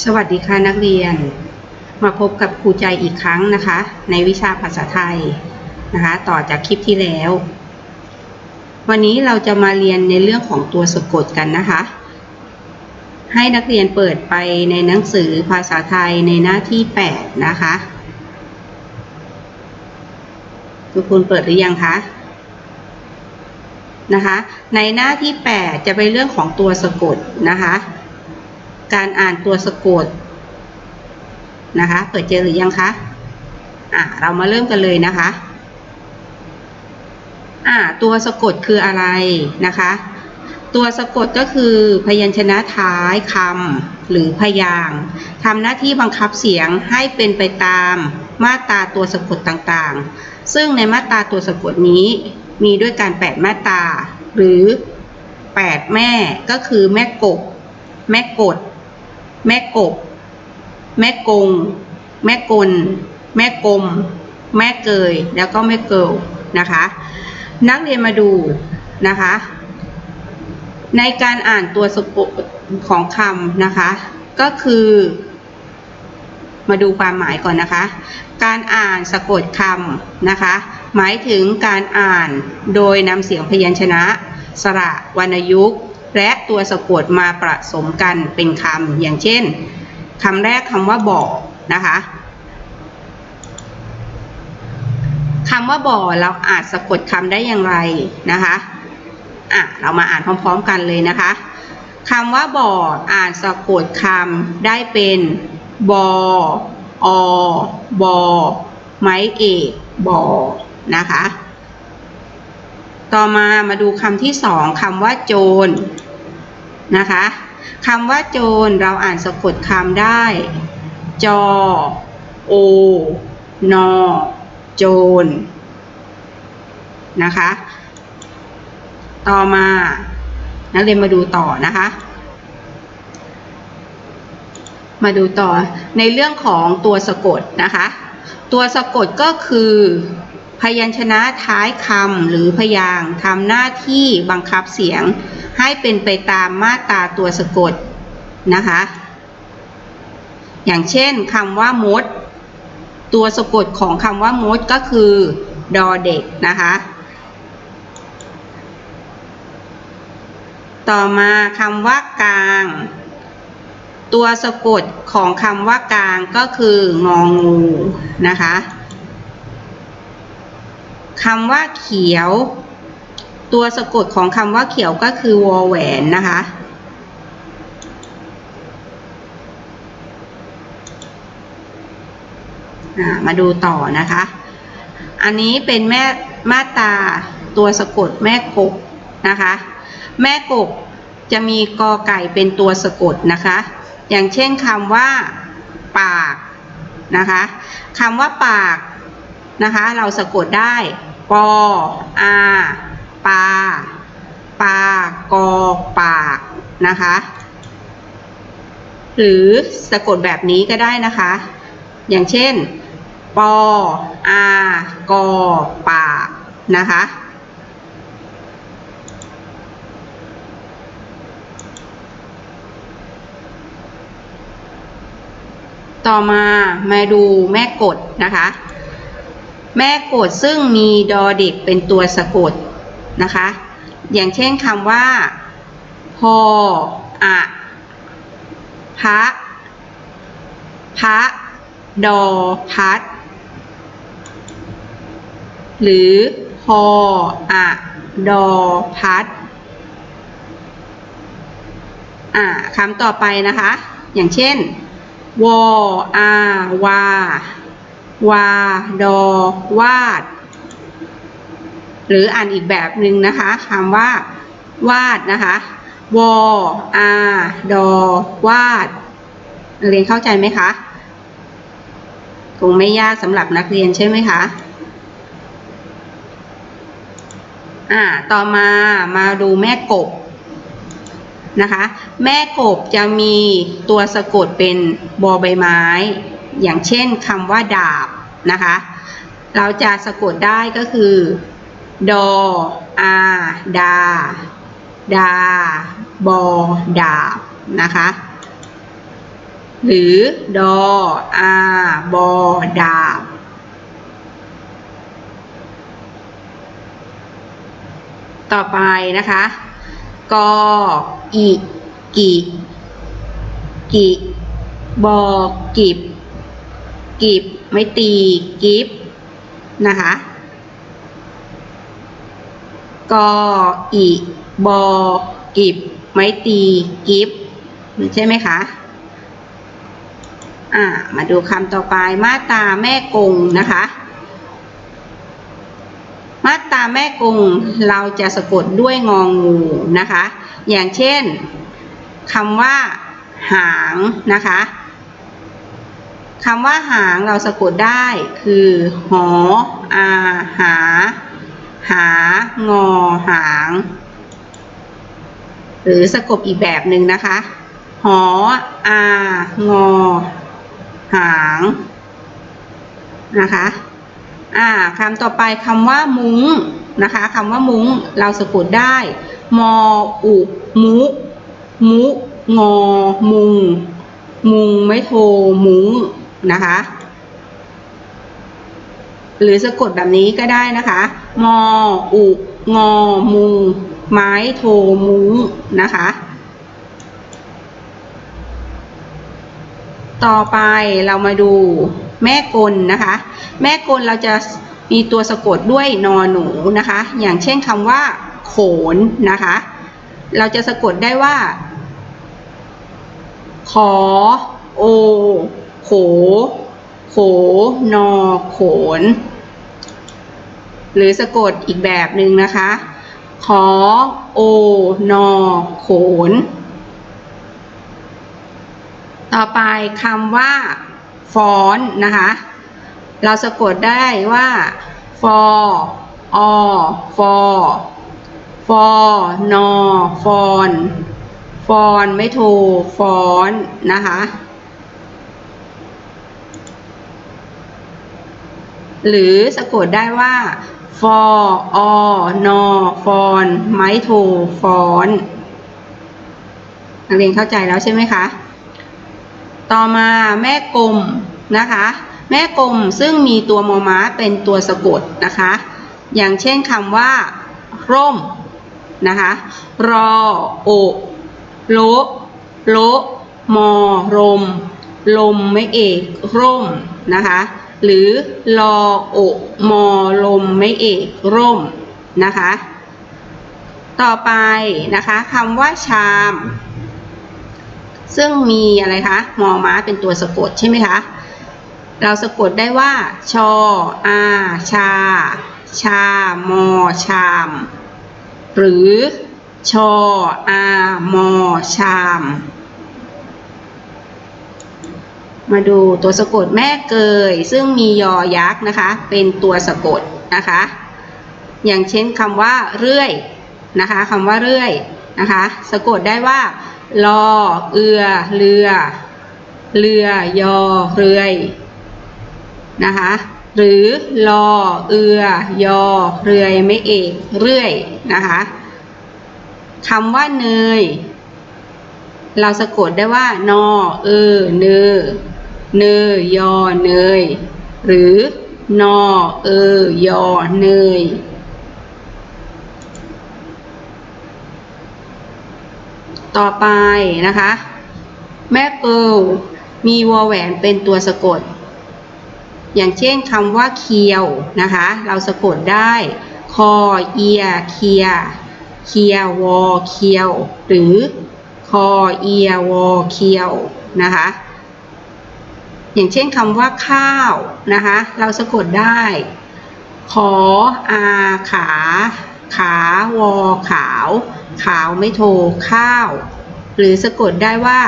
สวัสดีค่ะนักเรียน มาพบกับครูใจอีกครั้งนะคะ ในวิชาภาษาไทยนะคะ ต่อจากคลิปที่แล้ว วันนี้เราจะมาเรียนในเรื่องของตัวสะกดกันนะคะ ให้นักเรียนเปิดไปในหนังสือภาษาไทยในหน้าที่ 8 นะคะ ทุกคนเปิดหรือยังคะนะคะ ในหน้าที่ 8 จะเป็นเรื่องของตัวสะกดนะคะ การอ่านตัวสะกดนะคะ เปิดเจอหรือยังคะอะเรามาเริ่มกันเลยนะคะอ่าตัวสะกดคืออะไรนะคะ ตัวสะกดก็คือพยัญชนะท้ายคำหรือพยางค์ทำหน้าที่บังคับเสียงให้เป็นไปตามมาตราตัวสะกดต่างๆ ซึ่งในมาตราตัวสะกดนี้มีด้วยการ8มาตราหรือ 8 แม่ก็คือแม่กบ แม่กด แม่กบ แม่กง แม่กล แม่กลม แม่เกย แล้วก็แม่เกิลนะคะ นักเรียนมาดูนะคะ ในการอ่านตัวสะกดของคำนะคะ ก็คือ มาดูความหมายก่อนนะคะ การอ่านสะกดคำนะคะ หมายถึงการอ่านโดยนำเสียงพยัญชนะ สระวรรณยุกต์ และตัวสะกดมาผสมกันเป็นคำอย่างเช่นคำแรกคำว่าบ่อนะคะคำว่าบ่อเราอาจสะกดคำได้อย่างไรนะคะอะเรามาอ่านพร้อมๆกันเลยนะคะคำว่าบ่ออ่านสะกดคำได้เป็นบออบอไม้เอกบอนะคะ ต่อมามาดูคำที่สองคำว่าโจรนะคะคำว่าโจรเราอ่านสะกดคำได้ จอ โอ นอ โจรนะคะ ต่อมา นักเรียนมาดูต่อนะคะ มาดูต่อในเรื่องของตัวสะกดนะคะ ตัวสะกดก็คือ พยัญชนะท้ายคำหรือพยางทำหน้าที่บังคับเสียง ให้เป็นไปตามมาตราตัวสะกดนะคะ อย่างเช่นคำว่ามด ตัวสะกดของคำว่ามดก็คือดอเด็กนะคะต่อมาคำว่ากลาง ตัวสะกดของคำว่ากลางก็คืององูนะคะ คำว่าเขียว ตัวสะกดของคำว่าเขียวก็คือวอแหวนนะคะมาดูต่อนะคะ อันนี้เป็นแม่มาตาตัวสะกดแม่กบนะคะ แม่กบจะมีกอไก่เป็นตัวสะกดนะคะ อย่างเช่นคำว่า ปากนะคะคำว่าปากนะคะ เราสะกดได้ ปออาปาปากอปากนะคะ หรือสะกดแบบนี้ก็ได้นะคะ อย่างเช่น ปออากอปากนะคะต่อมามาดูแม่กดนะคะ แม่กดซึ่งมีดอเด็กเป็นตัวสะกดนะคะ อย่างเช่นคำว่า พออะพระพระดอพัด หรือพออะดอพัดอ่าคำต่อไปนะคะ อย่างเช่น วออาวา วา ดอ วาด หรืออ่านอีกแบบหนึ่งนะคะคำว่า วาดนะคะวออาดอ วาด เรียนเข้าใจไหมคะคงไม่ยากสำหรับนักเรียนใช่ไหมคะอ่าต่อมามาดูแม่กบนะคะ แม่กบจะมีตัวสะกดเป็นบอใบไม้ อย่างเช่นคำว่าดาบนะคะ เราจะสะกดได้ก็คือดออาดา ดา บอ ดาบ นะคะ หรือดออาบอ ดาบ ต่อไปนะคะ กออีกิ กิ บอกิบ กิบไม่ตีกิบนะคะกออีบอกิบไม่ตีกิบใช่ไหมคะ อ่า มาดูคำต่อไป มาตาแม่กงนะคะ มาตาแม่กงเราจะสะกดด้วยงองูนะคะ อย่างเช่นคำว่า หางนะคะ คำว่าหางเราสะกดได้คือหออาหา หางอหาง หรือสะกดอีกแบบหนึ่งนะคะ หออางอหางนะคะอ่าคำต่อไปคำว่ามุ้งนะคะคำว่ามุ้งเราสะกดได้ มออุมุมุงอมุง มุงไม่โท มุ้ง นะคะ หรือสะกดแบบนี้ก็ได้นะคะ มอ อุ งอมุงไม้โทมุ้งนะคะ ต่อไปเรามาดูแม่กลนะคะ แม่กลเราจะมีตัวสะกดด้วยนอหนูนะคะ อย่างเช่นคำว่า โขนนะคะ เราจะสะกดได้ว่า ขอ โอ โข โข นอ โขน หรือสะกดอีกแบบหนึ่งนะคะ ขอ โอ นอ โขน ต่อไปคำว่า ฟ้อนนะคะ เราสะกดได้ว่า ฟอ อ ฟอ ฟอ นอ ฟอน ฟอน ไม่โทฟ้อน นะคะ หรือสะกดได้ว่าฟออนอฟอนไม้โทฟ้อนนักเรียนเข้าใจแล้วใช่ไหมคะ ต่อมาแม่กลมนะคะ แม่กลมซึ่งมีตัวมอม้าเป็นตัวสะกดนะคะ อย่างเช่นคำว่า ร่มนะคะ รอโอโลโลมอรม ลมไม่เอกร่มนะคะ หรือรอโอมอลมไม่เอกร่มนะคะ ต่อไปนะคะคำว่าชาม ซึ่งมีอะไรคะมอม้าเป็นตัวสะกดใช่ไหมคะ เราสะกดได้ว่า ชออาชา ชามอชาม หรือชออามอชาม มาดูตัวสะกดแม่เกย ซึ่งมียอยักษ์นะคะ เป็นตัวสะกดนะคะ อย่างเช่นคำว่าเรื่อยนะคะคำว่าเรื่อยนะคะ สะกดได้ว่าลอเอือเรือเรือยอเรือยนะคะหรือลอเอือยอเรือยไม่เอกเรื่อยนะคะคำว่าเนย เราสะกดได้ว่านอเออเนอ เนยอเนย หรือนอเออยอเนยต่อไปนะคะ แม่เกิลมีวอแหวนเป็นตัวสะกด อย่างเช่นคำว่าเคียวนะคะ เราสะกดได้ คอเอียเคีย เคียวอเคียว หรือ คอเอียวอเคียวนะคะ อย่างเช่นคำว่าข้าวนะคะ เราสะกดได้ ขออาขา ขาวอขาว ขาวไม่โทข้าว หรือสะกดได้ว่า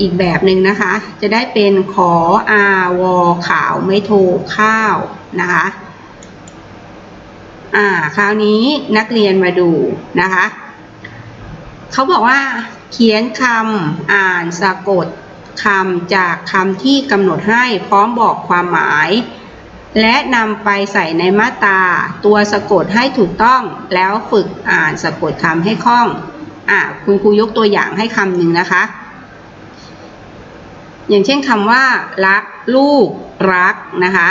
อีกแบบหนึ่งนะคะ จะได้เป็นขออาวอขาวไม่โทข้าวนะคะอ่าคราวนี้นักเรียนมาดูนะคะเขาบอกว่าเขียนคำอ่านสะกด คำจากคำที่กำหนดให้พร้อมบอกความหมาย และนำไปใส่ในมาตราตัวสะกดให้ถูกต้องแล้วฝึกอ่านสะกดคำให้คล่องอ่าคุณครูยกตัวอย่างให้คำหนึ่งนะคะ อย่างเช่นคำว่า รัก ลูก รักนะคะ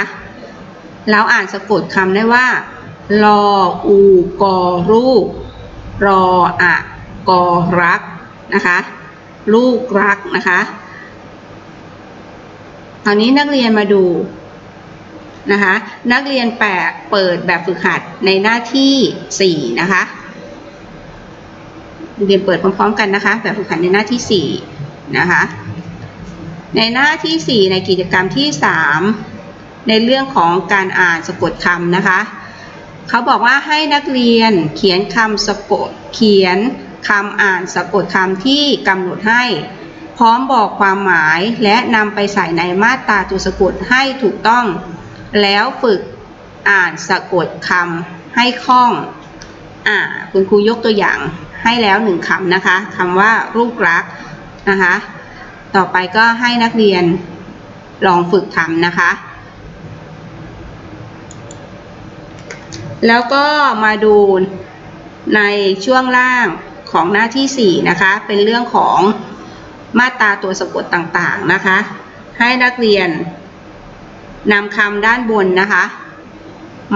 เราอ่านสะกดคำได้ว่า รออูกอรูก รออะกอรักนะคะ ลูกรักนะคะ ราวนี้นักเรียนมาดูนะคะนักเรียนแปะเปิดแบบฝึกหัดในหน้าที่ 4 นะคะนักเรียนเปิดพร้อมๆกันนะคะ แบบฝึกหัดในหน้าที่ 4 นะคะ ในหน้าที่ 4 ในกิจกรรมที่ 3 ในเรื่องของการอ่านสะกดคำนะคะ เขาบอกว่าให้นักเรียนเขียนคำสะกดเขียนคำอ่านสะกดคำที่กำหนดให้ พร้อมบอกความหมายและนำไปใส่ในมาตราตัวสะกดให้ถูกต้อง แล้วฝึกอ่านสะกดคำให้คล่อง อ่า คุณครูยกตัวอย่างให้แล้วหนึ่งคำนะคะคำว่ารูปรักนะคะ ต่อไปก็ให้นักเรียนลองฝึกทำนะคะ แล้วก็มาดูในช่วงล่างของหน้าที่ 4 นะคะ เป็นเรื่องของ มาตราตัวสะกดต่างๆนะคะ ให้นักเรียนนำคำด้านบนนะคะ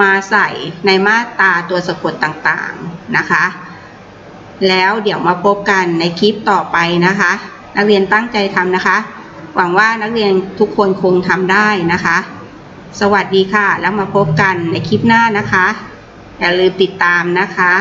มาใส่ในมาตราตัวสะกดต่างๆนะคะ แล้วเดี๋ยวมาพบกันในคลิปต่อไปนะคะ นักเรียนตั้งใจทำนะคะ หวังว่านักเรียนทุกคนคงทำได้นะคะ สวัสดีค่ะ แล้วมาพบกันในคลิปหน้านะคะ อย่าลืมติดตามนะคะ